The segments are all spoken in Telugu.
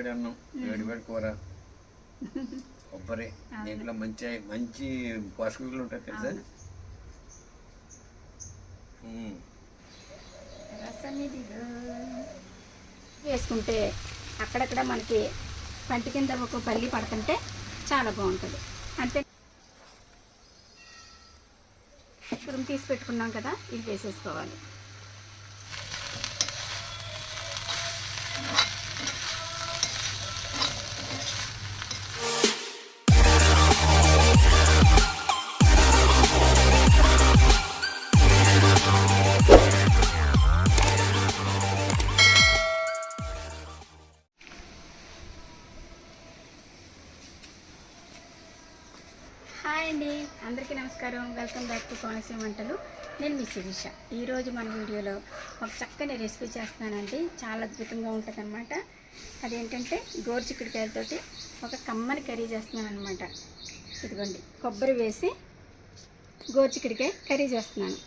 వేడి అన్నం వేడి వేడి కూర కొబ్బరి దీంట్లో మంచి మంచి పోషక విలువలు ఉంటాయి తెలుసా. వేసుకుంటే అక్కడక్కడ మనకి పంటి కింద ఒక పల్లి పడుతుంటే చాలా బాగుంటుంది. అంతే తురుము తీసి పెట్టుకున్నాం కదా ఇది వేసేసుకోవాలి. అండి. అందరికీ నమస్కారం. వెల్కమ్ బ్యాక్ టు కోనసీమ వంటలు. నేను మీ శిరీష. ఈరోజు మన వీడియోలో ఒక చక్కని రెసిపీ చేస్తున్నానండి. చాలా అద్భుతంగా ఉంటుంది అనమాట అదేంటంటే గోరు చిక్కుడుకాయలతోటి ఒక కమ్మని కర్రీ చేస్తున్నాను అనమాట ఇదిగోండి. కొబ్బరి వేసి గోరు కర్రీ చేస్తున్నాను.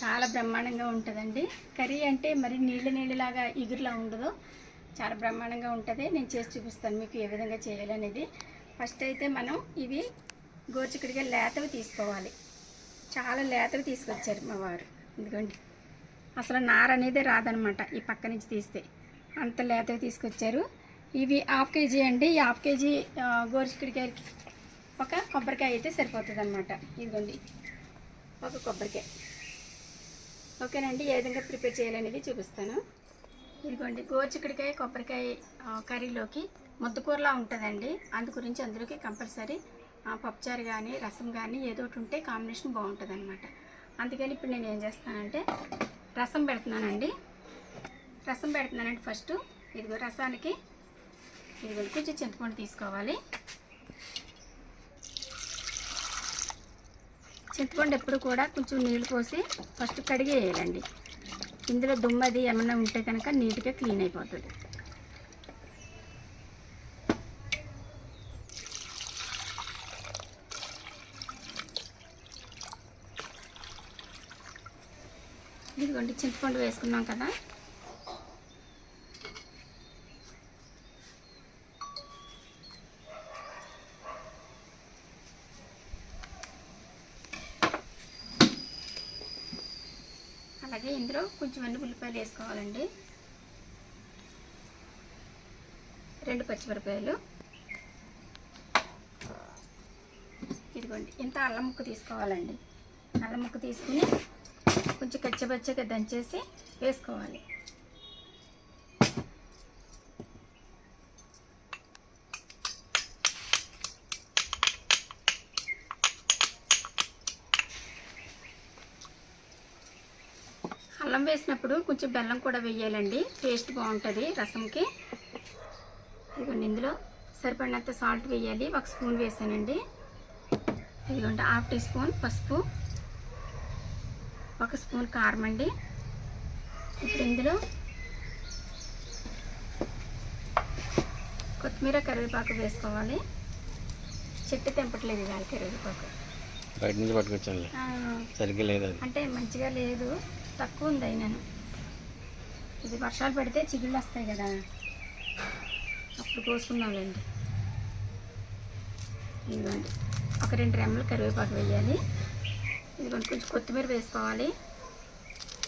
చాలా బ్రహ్మాండంగా ఉంటుందండి. కర్రీ అంటే మరి నీళ్ళు నీళ్ళలాగా ఇగురులా ఉండదు. చాలా బ్రహ్మాండంగా ఉంటుంది. నేను చేసి చూపిస్తాను మీకు ఏ విధంగా చేయాలనేది. ఫస్ట్ అయితే మనం ఇవి గోచిక్కడిగా లేతవి తీసుకోవాలి. చాలా లేతవి తీసుకొచ్చారు మా వారు. ఎందుకండి అసలు నార అనేది రాదనమాట ఈ పక్క నుంచి తీస్తే. అంత లేతవి తీసుకొచ్చారు. ఇవి హాఫ్ కేజీ అండి. ఈ హాఫ్ కేజీ గోరుచిక్కడికాయకి ఒక కొబ్బరికాయ అయితే సరిపోతుంది అనమాట ఇదిగోండి. ఒక కొబ్బరికాయ. ఓకేనండి. ఏ విధంగా ప్రిపేర్ చేయాలనేది చూపిస్తాను. ఇదిగోండి. గోరుచిక్కుడికాయ కొబ్బరికాయ కర్రీలోకి ముద్దకూరలా ఉంటుందండి. అందు గురించి అందులోకి కంపల్సరీ పప్పుచారు కానీ రసం కానీ ఏదో ఒకటి ఉంటే కాంబినేషన్ బాగుంటుంది అనమాట అందుకని ఇప్పుడు నేను ఏం చేస్తానంటే రసం పెడుతున్నానండి. రసం పెడుతున్నానండి ఫస్ట్. ఇదిగో రసానికి ఇదిగో కొంచెం చింతపండు తీసుకోవాలి. చింతపండు ఎప్పుడు కూడా కొంచెం నీళ్ళు పోసి ఫస్ట్ కడిగి వేయాలండి ఇందులో దుమ్మది ఏమన్నా ఉంటే కనుక నీట్గా క్లీన్ అయిపోతుంది. ఇదిగోండి చింతపండు వేసుకున్నాం కదా. అలాగే ఇందులో కొంచెం అన్ని ఉల్లిపాయలు వేసుకోవాలండి. రెండు పచ్చిమిరపాయలు ఇదిగోండి ఇంత అల్లం ముక్క తీసుకోవాలండి. అల్లం ముక్క తీసుకుని కొంచెం కచ్చబచ్చగా దంచేసి వేసుకోవాలి. అల్లం వేసినప్పుడు కొంచెం బెల్లం కూడా వేయాలండి. టేస్ట్ బాగుంటుంది రసంకి. ఇదిగోండి ఇందులో సరిపడినంత సాల్ట్ వేయాలి. ఒక స్పూన్ వేసానండి. ఇదిగోండి హాఫ్ టీ స్పూన్ పసుపు. ఒక స్పూన్ కారం అండి. ఇప్పుడు ఇందులో కొత్తిమీర కరివేపాకు వేసుకోవాలి. చెట్టు తెంపట్లేదు ఇవాళ కరివేపాకు. బయట నుంచి పట్టుకొచ్చానులే. ఆ, సరిగ్గా లేదు అంటే మంచిగా లేదు. తక్కువ ఉంది అయినాను ఇది వర్షాలు పడితే చిగుళ్ళు వస్తాయి కదా. అప్పుడు కోసుకున్నాంలేండి ఇదిగోండి. ఒక రెండు రెమ్మలు కరివేపాకు వేయాలి. ఇదిగోండి కొంచెం కొత్తిమీర వేసుకోవాలి.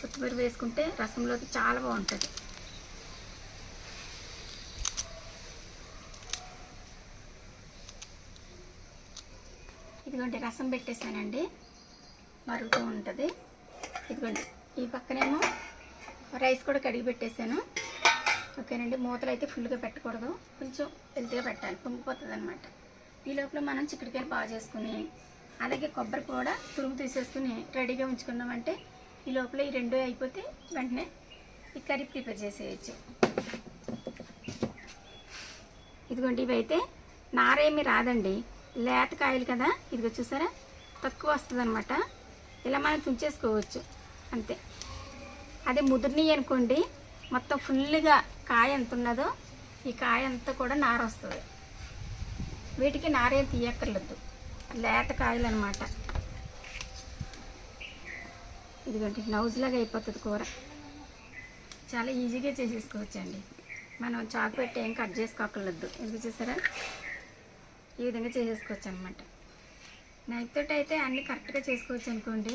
కొత్తిమీర వేసుకుంటే రసంలోకి చాలా బాగుంటుంది. ఇదిగోండి రసం పెట్టేశానండి మరుగుతూ ఉంటుంది. ఇదిగోండి ఈ పక్కనేమో రైస్ కూడా కడిగి పెట్టేశాను ఓకేనండి మూతలు అయితే ఫుల్గా పెట్టకూడదు. కొంచెం హెల్తీగా పెట్టాలి పొంగిపోతుంది అనమాట ఈ లోపల మనం చిక్కడికాయలు బాగా చేసుకుని అలాగే కొబ్బరి కూడా తురుము తీసేసుకుని రెడీగా ఉంచుకున్నామంటే ఈ లోపల ఈ రెండు అయిపోతే వెంటనే ఈ కర్రీ ప్రిపేర్ చేసేయచ్చు. ఇదిగోండి ఇవైతే నారేమి రాదండి. లేత కాయలు కదా. ఇదిగో చూసారా? తక్కువ వస్తుంది అనమాట ఇలా మనం తుంచేసుకోవచ్చు. అంతే. అదే ముదిరినవి అనుకోండి మొత్తం ఫుల్గా కాయ ఎంత ఉన్నదో ఈ కాయ అంతా కూడా నార వస్తుంది వీటికి నారేం తీయక్కర్లేదు. లేత కాయలు అనమాట ఇదిగోండి నౌజ్లాగా అయిపోతుంది కూర. చాలా ఈజీగా చేసేసుకోవచ్చండి. మనం చాకు పెట్టి ఏం కట్ చేసుకోకర్లేదు ఎందుకు చూసారా? ఈ విధంగా చేసేసుకోవచ్చు అనమాట నైఫ్ తోటి అయితే అన్నీ కరెక్ట్గా చేసుకోవచ్చు అనుకోండి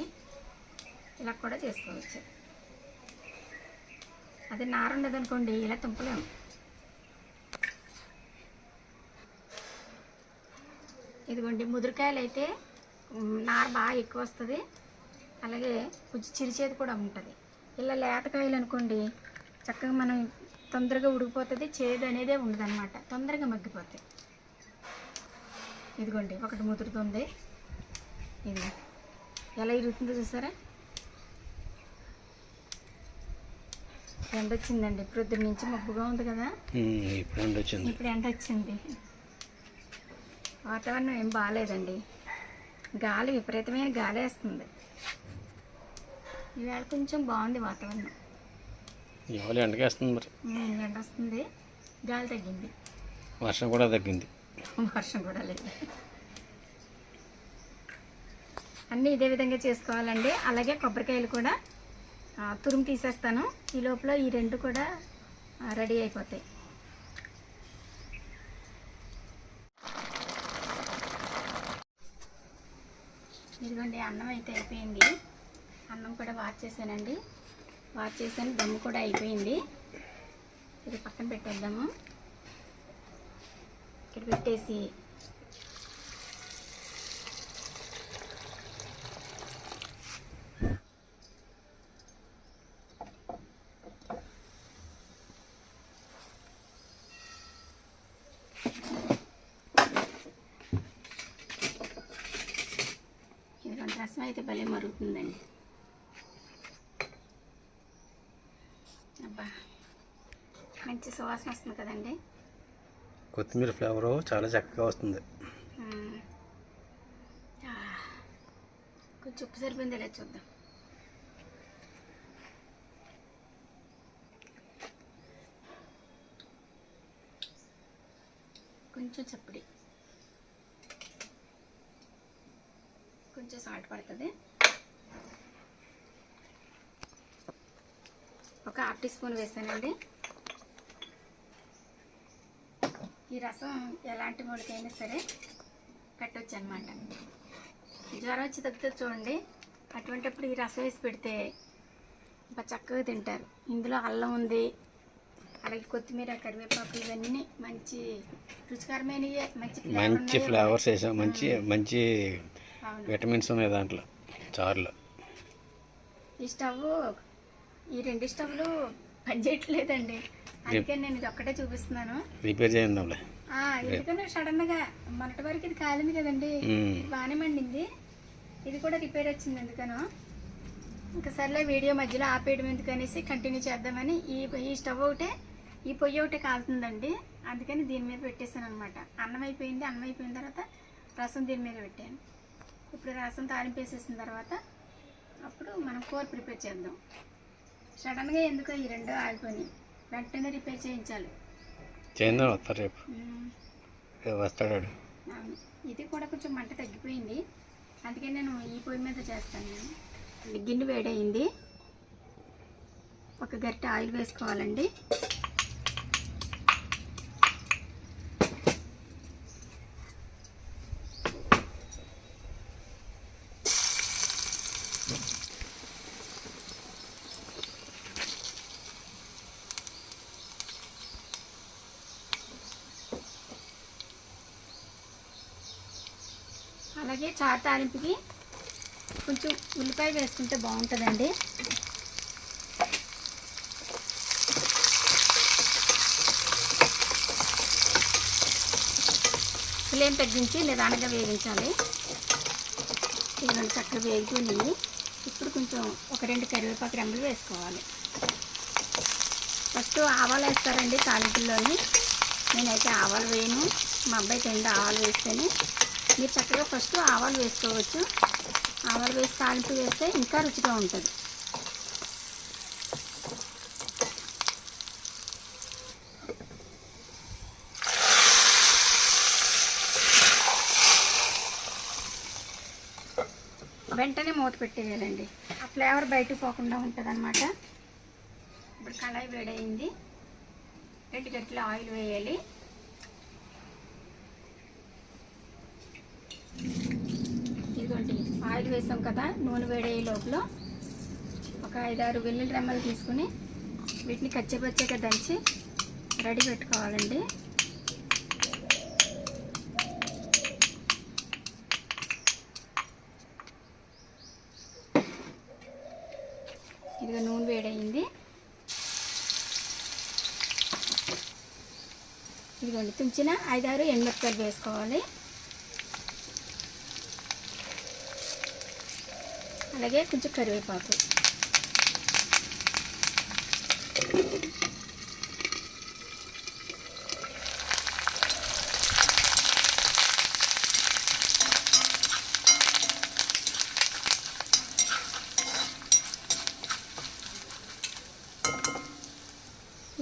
ఇలా కూడా చేసుకోవచ్చు. అదే నార ఉండదు అనుకోండి ఇలా తుంపలేము. ఇదిగోండి ముదురుకాయలు అయితే నార బాగా ఎక్కువ వస్తుంది అలాగే కొంచెం చిరిచేది కూడా ఉంటుంది. ఇలా లేతకాయలు అనుకోండి చక్కగా మనం తొందరగా ఉడికిపోతుంది చేదు అనేదే ఉండదన్నమాట. తొందరగా మగ్గిపోతాయి ఇదిగోండి ఒకటి ముదురుతుంది. ఇది ఎలా ఇరుగుతుందో చూసారా? ఎండ వచ్చిందండి ప్రొద్దున నుంచి మబ్బుగా ఉంది కదా? ఇప్పుడు ఎండ వచ్చింది ఇప్పుడు ఎండ వచ్చింది వాతావరణం ఏం బాగాలేదండి గాలి విపరీతమైన గాలి వేస్తుంది. ఈవేళ కొంచెం బాగుంది వాతావరణం. ఇవాళ ఎండకేస్తుంది మరి. ఎండ వస్తుంది. గాలి తగ్గింది. వర్షం కూడా తగ్గింది. వర్షం కూడా లేదు. అన్నీ ఇదే విధంగా చేసుకోవాలండి. అలాగే కొబ్బరికాయలు కూడా తురుము తీసేస్తాను. ఈ లోపల ఈ రెండు కూడా రెడీ అయిపోతాయి. ఇదిగోండి అన్నం అయితే అయిపోయింది. అన్నం కూడా వాచ్ చేశానండి. వాచ్ చేశాను దమ్ము కూడా అయిపోయింది. ఇది పక్కన పెట్టేద్దాము. ఇక్కడ పెట్టేసి ఇదిగోండి రసం అయితే భలే మరుగుతుందండి. అబ్బా మంచి సువాసన వస్తుంది కదండి. కొత్తిమీర ఫ్లేవరు చాలా చక్కగా వస్తుంది. కొంచెం ఉప్పు సరిపోయింది లేదా చూద్దాం. కొంచెం చప్పడి కొంచెం సాల్ట్ పడుతుంది. ఒక హాఫ్ టీ స్పూన్ వేసానండి. ఈ రసం ఎలాంటి మూడికైనా సరే పెట్టవచ్చు అనమాట జ్వరం వచ్చి తగ్గుతుంది చూడండి అటువంటిప్పుడు ఈ రసం వేసి పెడితే ఇంకా చక్కగా తింటారు. ఇందులో అల్లం ఉంది అలాగే కొత్తిమీర కరివేపాకు ఇవన్నీ మంచి రుచికరమైనవి మంచి మంచి. ఫ్లేవర్స్ వేసాం. మంచి మంచి విటమిన్స్ ఉన్నాయి దాంట్లో. చారులో. ఈ స్టవ్ ఈ రెండు స్టవ్లు పనిచేయట్లేదండి అందుకే నేను ఇది ఒక్కటే చూపిస్తున్నాను. రిపేర్ ఆ, ఎందుకన్నా సడన్గా మొన్నటి వరకు ఇది కాలింది కదండి. బాగానే మండింది. ఇది కూడా రిపేర్ వచ్చింది ఎందుకనో ఇంకా సర్లే వీడియో మధ్యలో ఆపేయడం ఎందుకనేసి కంటిన్యూ చేద్దామని ఈ ఈ స్టవ్ ఒకటే ఈ పొయ్యి ఒకటే కాలుతుందండి. అందుకని దీని మీద పెట్టేశాను అనమాట అన్నం అయిపోయింది అన్నం అయిపోయిన తర్వాత రసం దీని మీద పెట్టాను. ఇప్పుడు రసం తాలింపు వేసేసిన తర్వాత అప్పుడు మనం కూర ప్రిపేర్ చేద్దాం. సడన్గా ఎందుకో ఈ రెండు ఆగిపోయినాయి. వెంటనే రిపేర్ చేయించాలి. చేద్దాం వస్తారు రేపు? వస్తాడు ఇది కూడా కొంచెం మంట తగ్గిపోయింది. అందుకే నేను ఈ పొయ్యి మీద చేస్తాను. నేను గిన్నె వేడయింది. ఒక గరిటె ఆయిల్ వేసుకోవాలండి. అలాగే చారు తాలింపుకి కొంచెం ఉల్లిపాయ వేసుకుంటే బాగుంటుందండి. ఫ్లేమ్ తగ్గించి నిదానంగా వేగించాలి ఇవన్నీ చక్కగా వేగుతున్నాయి ఇప్పుడు కొంచెం ఒక రెండు కరివేపాకు రెమ్మలు వేసుకోవాలి. ఫస్ట్ ఆవాలు వేస్తారండి తాలింపుల్లోని. నేనైతే ఆవాలు వేయను. మా అబ్బాయి తిండి ఆవాలు వేస్తేనే మీరు చక్కగా ఫస్ట్ ఆవాలు వేసుకోవచ్చు. ఆవాలు వేసి తాలింపు వేస్తే ఇంకా రుచిగా ఉంటుంది. వెంటనే మూత పెట్టేయాలండి. ఆ ఫ్లేవర్ బయటకు పోకుండా ఉంటుంది అనమాట ఇప్పుడు కళాయి వేడైంది రెండు గట్ల ఆయిల్ వేయాలి. ఇదిగోండి ఆయిల్ వేసాం కదా నూనె వేడయ్యే లోపల. ఒక ఐదారు వెల్లుల్లి రెమ్మలు తీసుకుని వీటిని కచ్చపచ్చగా దంచి రెడీ పెట్టుకోవాలండి. ఇదిగో నూనె వేడయింది. ఇదిగోండి తుంచిన ఐదారు ఎండుమిరపకాయలు వేసుకోవాలి. అలాగే కొంచెం కరివేపాకు.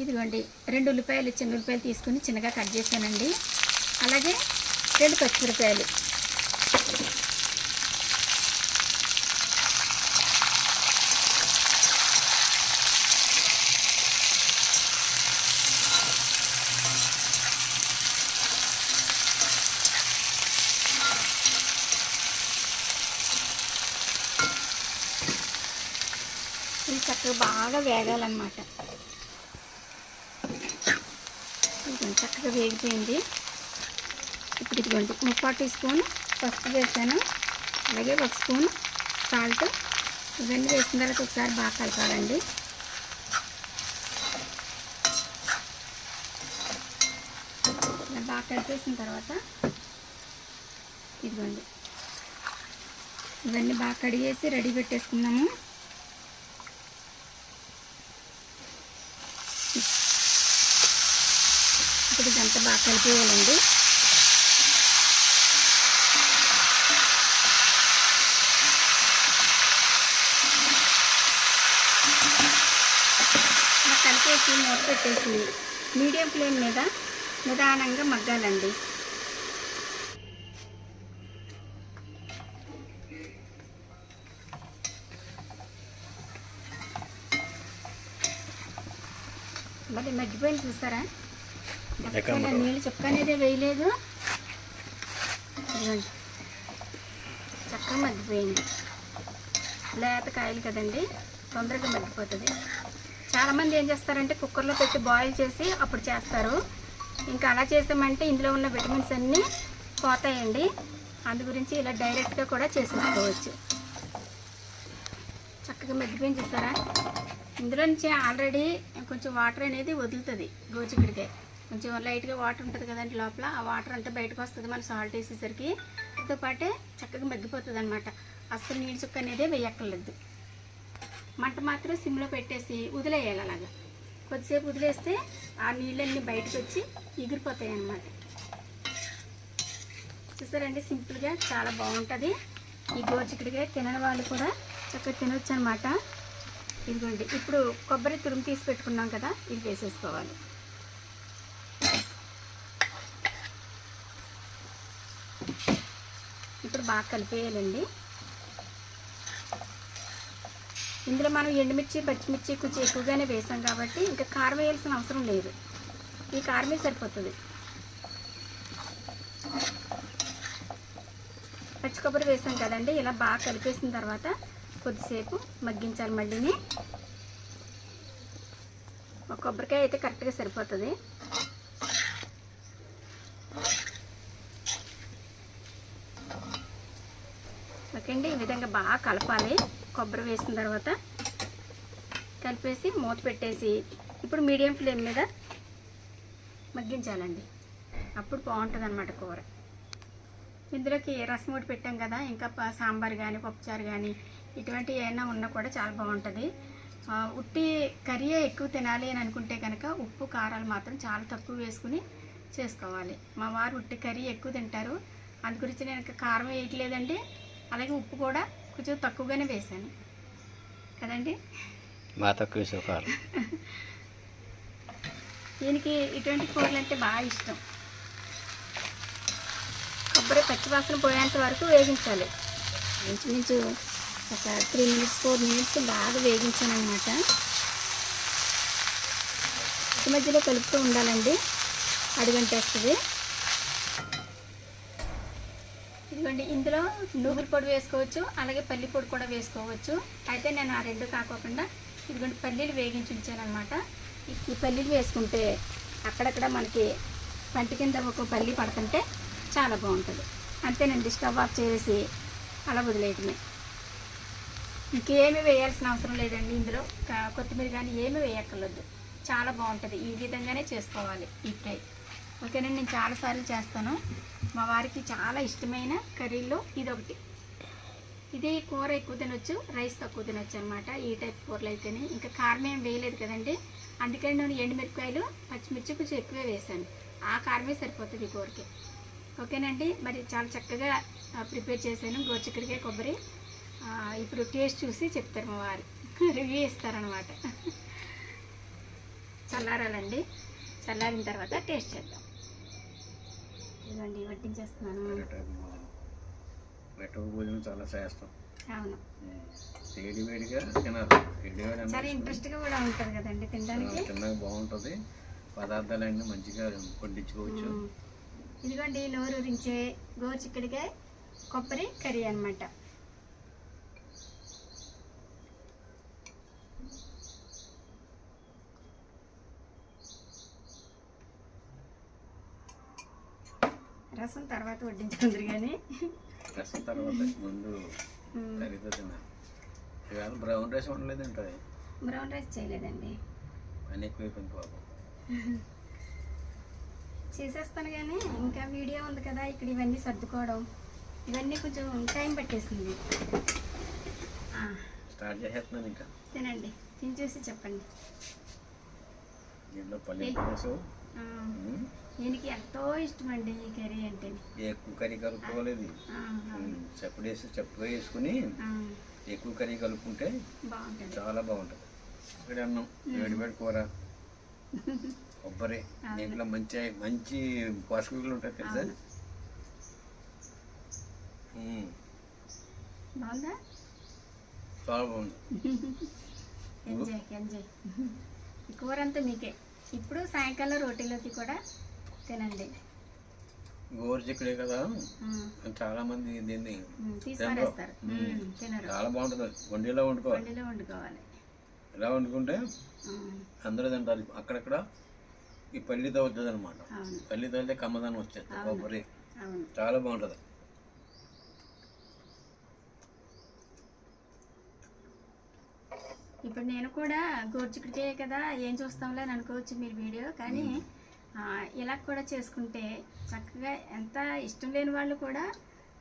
ఇదిగోండి రెండు ఉల్లిపాయలు చిన్న ఉల్లిపాయలు తీసుకుని చిన్నగా కట్ చేశానండి. అలాగే రెండు పచ్చిమిరపాయలు ఇవి చక్కగా బాగా వేగాలన్నమాట ఇదిగోండి చక్కగా వేగిపోయింది ఇప్పుడు ఇదిగోండి ముప్పావు టీ స్పూన్ పసుపు వేసాను. అలాగే ఒక స్పూన్ సాల్ట్. ఇవన్నీ వేసిన తర్వాత ఒకసారి బాగా కలపాలండి. బాగా కలిపేసిన తర్వాత ఇదిగోండి ఇవన్నీ బాగా కడిగేసి రెడీ పెట్టేసుకున్నాము ఇప్పుడు ఇదంతా బాగా కలిపేయాలండి ఇలా కలిపేసి పెట్టేసి మీడియం ఫ్లేమ్ మీద నిదానంగా మగ్గాలండి. మరి మగ్గిపోయింది చూసారా? అసలు నీళ్ళు చుక్క అనేది వేయలేదు చక్కగా మగ్గిపోయింది. లేత కాయలు కదండి తొందరగా మగ్గిపోతుంది. చాలామంది ఏం చేస్తారంటే కుక్కర్లో పెట్టి బాయిల్ చేసి అప్పుడు చేస్తారు. ఇంకా అలా చేసామంటే ఇందులో ఉన్న విటమిన్స్ అన్నీ పోతాయండి. అందు గురించి ఇలా డైరెక్ట్గా కూడా చేసేసుకోవచ్చు. చక్కగా మగ్గిపోయింది చూసారా? ఇందులో నుంచి ఆల్రెడీ కొంచెం వాటర్ అనేది వదులుతుంది గోచిక్కడికాయ కొంచెం లైట్గా వాటర్ ఉంటుంది కదండి లోపల ఆ వాటర్ అంతా బయటకు వస్తుంది మన సాల్ట్ వేసేసరికి. దాంతో పాటే చక్కగా మగ్గిపోతుంది అనమాట అస్సలు నీళ్ళు చుక్క అనేది వేయక్కర్లేదు. మంట మాత్రం సిమ్లో పెట్టేసి వదిలేయాలి అలాగా. కొద్దిసేపు వదిలేస్తే ఆ నీళ్ళన్నీ బయటకు వచ్చి ఎగిరిపోతాయి అన్నమాట. చూసారండి సింపుల్గా చాలా బాగుంటుంది. ఈ గోచికడిగా తినని వాళ్ళు కూడా చక్కగా తినొచ్చు అనమాట ఇదిగోండి ఇప్పుడు కొబ్బరి తురుము తీసి పెట్టుకున్నాం కదా ఇది వేసేసుకోవాలి. ఇప్పుడు బాగా కలిపేయాలండి. ఇందులో మనం ఎండుమిర్చి పచ్చిమిర్చి కొంచెం ఎక్కువగానే వేసాం కాబట్టి ఇంకా కారం వేయాల్సిన అవసరం లేదు. ఈ కారమే సరిపోతుంది. పచ్చి కొబ్బరి వేసాం కదండి ఇలా బాగా కలిపేసిన తర్వాత కొద్దిసేపు మగ్గించాలి మళ్ళీని. ఒక కొబ్బరికాయ అయితే కరెక్ట్గా సరిపోతుంది. ఓకే అండి ఈ విధంగా బాగా కలపాలి. కొబ్బరి వేసిన తర్వాత కలిపేసి మూత పెట్టేసి ఇప్పుడు మీడియం ఫ్లేమ్ మీద మగ్గించాలండి. అప్పుడు బాగుంటుంది అనమాట కూర. ఇందులోకి రసం ఒకటి పెట్టాం కదా ఇంకా సాంబార్ కానీ పప్పుచారు కానీ ఇటువంటి ఏమైనా ఉన్నా కూడా చాలా బాగుంటుంది. ఉట్టి కర్రీ ఎక్కువ తినాలి అని అనుకుంటే కనుక ఉప్పు కారాలు మాత్రం చాలా తక్కువ వేసుకుని చేసుకోవాలి. మా వారు ఉట్టి కర్రీ ఎక్కువ తింటారు. అందు గురించి నేను కారం వేయట్లేదండి. అలాగే ఉప్పు కూడా కొంచెం తక్కువగానే వేసాను కదండి? మా తక్కువ సుఖాలు దీనికి ఇటువంటి కూరలు అంటే బాగా ఇష్టం. కొబ్బరి పచ్చివాసన పోయేంత వరకు వేగించాలి. ఇంచుమించు ఒక త్రీ మినిట్స్ ఫోర్ మినిట్స్ బాగా వేగించాను అనమాట మధ్య మధ్యలో కలుపుతూ ఉండాలండి. అడుగంటేస్తుంది ఇదిగోండి ఇందులో నువ్వుల పొడి వేసుకోవచ్చు అలాగే పల్లి పొడి కూడా వేసుకోవచ్చు. అయితే నేను ఆ రెండు కాకోకుండా ఇదిగోండి పల్లీలు వేగించి ఉంచానమాట ఈ పల్లీలు వేసుకుంటే అక్కడక్కడ మనకి పంట కింద ఒక పల్లి పడుతుంటే చాలా బాగుంటుంది. అంతేనండి స్టవ్ ఆఫ్ చేసి అలా వదిలేయటమే. ఇంకేమీ వేయాల్సిన అవసరం లేదండి ఇందులో. కొత్తిమీర కానీ ఏమీ వేయక్కర్లేదు. చాలా బాగుంటుంది. ఈ విధంగానే చేసుకోవాలి ఈ ఫ్రై. ఓకేనండి నేను చాలాసార్లు చేస్తాను. మా వారికి చాలా ఇష్టమైన కర్రీల్లో ఇదొకటి. ఇదే ఇది కూర ఎక్కువ తినొచ్చు రైస్ తక్కువ తినొచ్చు అనమాట ఈ టైప్ కూరలు అయితేనే. ఇంకా కారం ఏం వేయలేదు కదండి. అందుకని నేను ఎండుమిరపకాయలు పచ్చిమిర్చి కొంచెం ఎక్కువే వేసాను. ఆ కారమే సరిపోతుంది ఈ కూరకి. ఓకేనండి? మరి చాలా చక్కగా ప్రిపేర్ చేశాను. గోరుచిక్కడికాయ కొబ్బరి. ఇప్పుడు టేస్ట్ చూసి చెప్తారు మా వారు. రివ్యూ ఇస్తారనమాట చల్లారాలండి. చల్లారిన తర్వాత టేస్ట్ చేద్దాం. ఇదిగోండి వడ్డించేస్తున్నాను. మెట్రో భోజనం చాలా శ్రేష్టం అవును. వేడి వేడిగా తినాలి. వేడి వేడి అన్నం చాలా ఇంట్రెస్ట్గా కూడా ఉంటుంది కదండి తినడానికి. తిన్నాక బాగుంటుంది. పదార్థాలన్నీ మంచిగా పండించుకోవచ్చు. ఇదిగోండి నోరు రించే గోరు చిక్కడికాయ కొబ్బరి కర్రీ అనమాట రసం తర్వాత వడ్డించుకుందరు కానీ రసం తర్వాత ముందు కర్రీతో తిన్నాను ఇవాళ బ్రౌన్ రైస్ వండలేదంటే. బ్రౌన్ రైస్ చేయలేదండి. పని ఎక్కువైపోయింది పాపం. చేసేస్తాను కానీ ఇంకా వీడియో ఉంది కదా ఇక్కడ ఇవన్నీ సర్దుకోవడం. ఇవన్నీ కొంచెం టైం పట్టేసింది. స్టార్ట్ చేసేస్తున్నాను ఇంకా. తినండి. తిని చూసి చెప్పండి. దీంట్లో పల్లె దీనికి ఎంతో ఇష్టం అండి ఈ కర్రీ అంటే. ఎక్కువ కర్రీ కలుపుకోలేదు చప్పుడేసి చప్పుగా వేసుకుని ఎక్కువ కర్రీ కలుపుకుంటే బాగుంటుంది. చాలా బాగుంటుంది. వేడి అన్నం వేడి వేడి కూర కొబ్బరి దీంట్లో మంచి మంచి పోషకాలు ఉంటాయి తెలుసా? చాలా బాగుంది. ఎంజాయ్ ఎంజాయ్ ఈ కూర అంతా మీకే. ఇప్పుడు సాయంకాలం రోటీలోకి కూడా తినండి. గోరు చిక్కుడే కదా? చాలా మంది దీన్ని చాలా బాగుంటుంది. వండిలో వండుకోవాలి. వండుకోవాలి. ఇలా వండుకుంటే అందరూ తింటారు. అక్కడక్కడ ఈ పల్లితో వచ్చేది అనమాట పల్లితో అయితే కమ్మదానం వచ్చేది కొబ్బరి. చాలా బాగుంటుంది. ఇప్పుడు నేను కూడా గోర్చిక్కడికే కదా ఏం చూస్తాంలే అని అనుకోవచ్చు మీరు వీడియో. కానీ ఇలా కూడా చేసుకుంటే చక్కగా ఎంత ఇష్టం లేని వాళ్ళు కూడా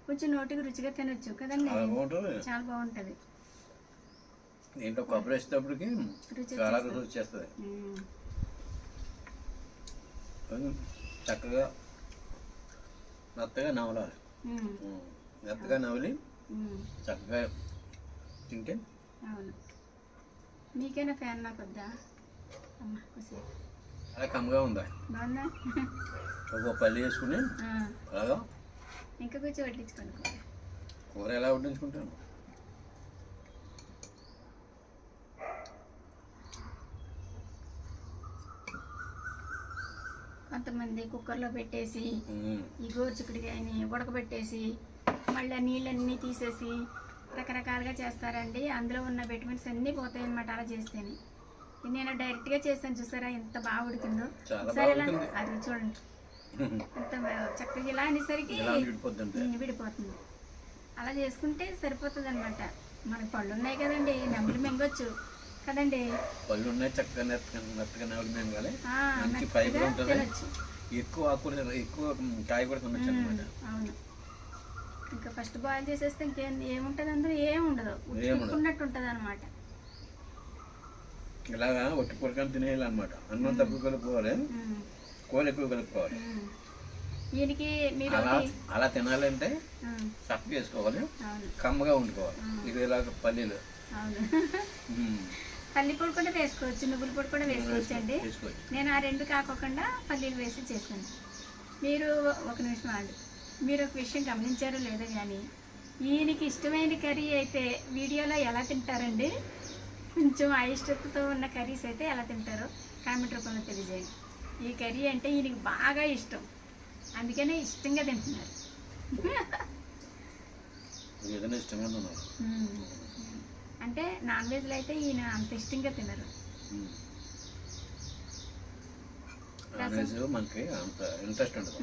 కొంచెం నోటికి రుచిగా తినొచ్చు కదండి? చాలా బాగుంటుంది. దీంట్లో కొబ్బరి వేసేటప్పటికి చాలా రుచి చక్కగా మెత్తగా నవలాలి. మెత్తగా నవలి చక్కగా తింటే అవును. మీకైనా ఫ్యాన్? నాకు వద్దా? అమ్మ అలా కమ్మగా ఉందా? ఒక పల్లి వేసుకుని అలాగా? ఇంకా కొంచెం వడ్డించుకోండి. కూర. ఎలా వడ్డించుకుంటాను కొంతమంది కుక్కర్లో పెట్టేసి. ఈ గోరుచిక్కుడికాయని ఉడకబెట్టేసి మళ్ళీ నీళ్ళన్నీ తీసేసి రకరకాలుగా చేస్తారండి. అందులో ఉన్న విటమిన్స్ అన్నీ పోతాయి అన్నమాట అలా చేస్తేనే. నేను డైరెక్ట్గా చేస్తాను చూసారా? ఎంత బాగా ఉడికిందో. ఒకసారి ఇలా. అది చూడండి. ఎంత చక్కగా ఇలా అనేసరికి విడిపోతుంది. అలా చేసుకుంటే సరిపోతుంది అనమాట మనకి పళ్ళు ఉన్నాయి కదండి నెమ్మలు మింగొచ్చు. కదండి. పళ్ళు ఉన్నాయి చక్కగా మెత్తగా మింగాలి. మంచి ఫైబర్ ఉంటుంది ఎక్కువ ఆకుకూర ఎక్కువ తినొచ్చు అనమాట అవును. ఇంకా ఫస్ట్ బాయిల్ చేసేస్తే ఇంకేం ఏముంటుంది అందులో? ఏం ఉండదు. ఏం ఉండదు. ఉట్టుకున్నట్టు ఉంటుంది అనమాట ఇలాగా ఒట్టి తినేయాలి అనమాట అన్నం తక్కువ కలుపుకోవాలి కూర ఎక్కువ కలుపుకోవాలి. దీనికి మీరు అలా అలా తినాలంటే చక్క వేసుకోవాలి అవును. కమ్మగా వండుకోవాలి. ఇది ఇలాగ పల్లీలు. పల్లి పొడి కూడా వేసుకోవచ్చు నువ్వుల పొడి కూడా వేసుకోవచ్చు. అండి నేను ఆ రెండు కాకోకుండా పల్లీలు వేసి చేశాను. మీరు ఒక నిమిషం ఆడు మీరు ఒక విషయం గమనించారో లేదో కానీ ఈయనకి ఇష్టమైన కర్రీ అయితే వీడియోలో ఎలా తింటారండి? కొంచెం అయిష్టతతో ఉన్న కర్రీస్ అయితే ఎలా తింటారో కామెంట్ రూపంలో తెలియజేయండి. ఈ కర్రీ అంటే ఈయనకి బాగా ఇష్టం. అందుకనే ఇష్టంగా తింటున్నారు. అంటే నాన్ వెజ్లో అయితే ఈయన అంత ఇష్టంగా తినరు. మనకి అంత ఇంట్రెస్ట్ ఉండదు.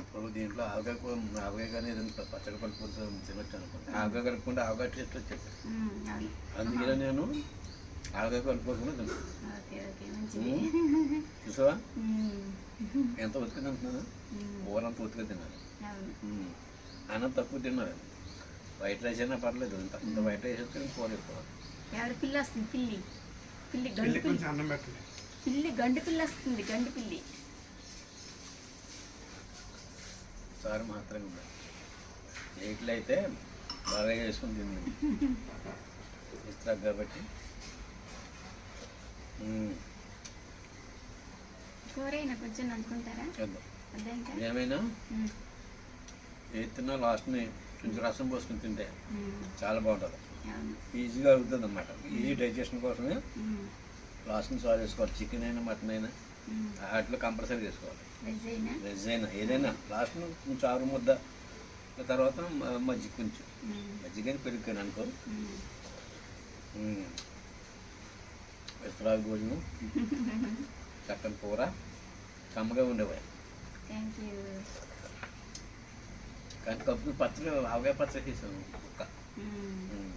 ఇప్పుడు దీంట్లో ఆవకాయ కూర ఆవకాయ కానీ ఏదైనా పచ్చడి కలుపుకుంటూ తినొచ్చు అనుకోండి. ఆవకాయ కలుపుకుంటే ఆవకాయ టేస్ట్ వచ్చేది. అందుకనే నేను ఓకే ఓకే మంచిది. చూసావా. ఎంత ఉతికి తింటున్నాను మ్మ్. కూర అంత ఉతికి తిన్నాను. అన్నం తక్కువ తిన్నారు వైట్ రైస్ అయినా పర్లేదు ఇంత ఇంత వైట్ రైస్ వస్తే కూర ఎక్కువ. పిల్లి వస్తుంది? పిల్లి. పిల్లి గండు పిల్లి అన్నం పెట్టండి. పిల్లి గండు పిల్లి వస్తుంది గండు పిల్లి. సారి మాత్రమే ఎయిట్లు అయితే బాగా చేసుకుని తిన్నాను ఇస్తా కాబట్టి ఉమ్. కూర అయినా కొంచెం అనుకుంటారా చేద్దాం అదే ఇంకా ఏమైనా? తిన్నా లాస్ట్ని కొంచెం రసం పోసుకుని తింటే. చాలా బాగుంటుంది. ఈజీగా అవుతుంది అనమాట ఈజీ డైజెషన్ కోసమే. లాస్ట్ని సాల్వ్ చేసుకోవాలి. చికెన్ అయినా మటన్ అయినా. వాటిలో కంపల్సరీ చేసుకోవాలి. వెజ్ అయినా? ఏదైనా. లాస్ట్ కొంచెం ఆరు ముద్ద తర్వాత మజ్జిగ కొంచెం. మజ్జిగ పెరుగుతాను అనుకో. విస్తరాకు భోజనం చక్కని కూర కమ్మగా యూ కానీ కప్పు పచ్చడి ఆవకాయ పచ్చడి తీసాను కుక్క.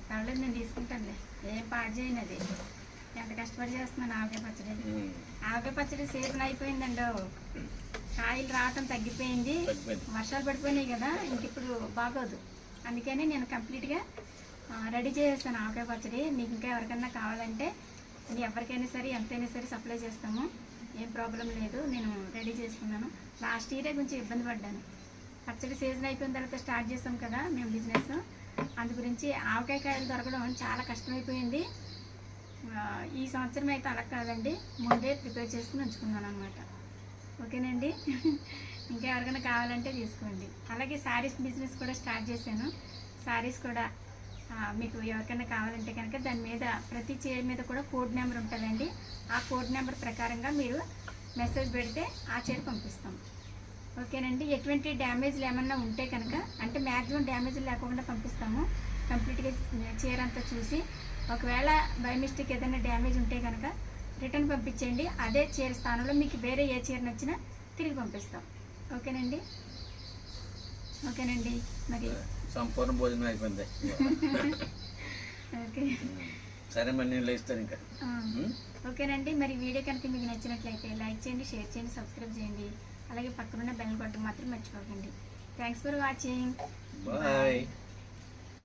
పర్లేదు నేను తీసుకుంటానులే ఏం పాడు చేయను అది ఎంత కష్టపడి చేస్తున్నాను ఆవకాయ పచ్చడి. ఆవకాయ పచ్చడి సీజన్ అయిపోయిందండో కాయలు రావటం తగ్గిపోయింది. వర్షాలు పడిపోయినాయి కదా ఇంక ఇప్పుడు బాగోదు అందుకని నేను కంప్లీట్గా రెడీ చేసేస్తాను ఆవకాయ పచ్చడి మీకు ఇంకా ఎవరికైనా కావాలంటే ఇది ఎవరికైనా సరే ఎంతైనా సరే సప్లై చేస్తాము. ఏం ప్రాబ్లం లేదు. నేను రెడీ చేసుకున్నాను. లాస్ట్ ఇయరే కొంచెం ఇబ్బంది పడ్డాను. పచ్చడి సీజన్ అయిపోయిన తర్వాత స్టార్ట్ చేసాం కదా మేము బిజినెస్ అందు గురించి ఆవకాయ కాయలు దొరకడం చాలా కష్టమైపోయింది. ఈ సంవత్సరం అయితే అలా కాదండి. ముందే ప్రిపేర్ చేసుకుని ఉంచుకున్నాను అనమాట ఓకేనండి? ఇంకా ఎవరికైనా కావాలంటే తీసుకోండి. అలాగే శారీస్ బిజినెస్ కూడా స్టార్ట్ చేశాను. శారీస్ కూడా మీకు ఎవరికైనా కావాలంటే కనుక దాని మీద ప్రతి చీర మీద కూడా కోడ్ నెంబర్ ఉంటుందండి. ఆ కోడ్ నెంబర్ ప్రకారంగా మీరు మెసేజ్ పెడితే ఆ చీర పంపిస్తాం. ఓకేనండి? ఎటువంటి డ్యామేజ్లు ఏమన్నా ఉంటే కనుక అంటే మ్యాక్సిమం డ్యామేజ్లు లేకుండా పంపిస్తాము. కంప్లీట్గా చీర అంతా చూసి ఒకవేళ బై మిస్టేక్ ఏదైనా డ్యామేజ్ ఉంటే కనుక రిటర్న్ పంపించండి. అదే చీర స్థానంలో మీకు వేరే ఏ చీర నచ్చినా తిరిగి పంపిస్తాం. ఓకేనండి? ఓకేనండి. మరి సంపూర్ణ భోజనం అయిపోయింది. ఓకే. సరే మరి నేను లేస్తాను ఇంకా? ఓకేనండి. మరి వీడియో కనుక మీకు నచ్చినట్లయితే లైక్ చేయండి షేర్ చేయండి సబ్స్క్రైబ్ చేయండి. అలాగే పక్కనున్న బెల్ కొట్టడం మాత్రం మర్చిపోకండి. Thanks for watching bye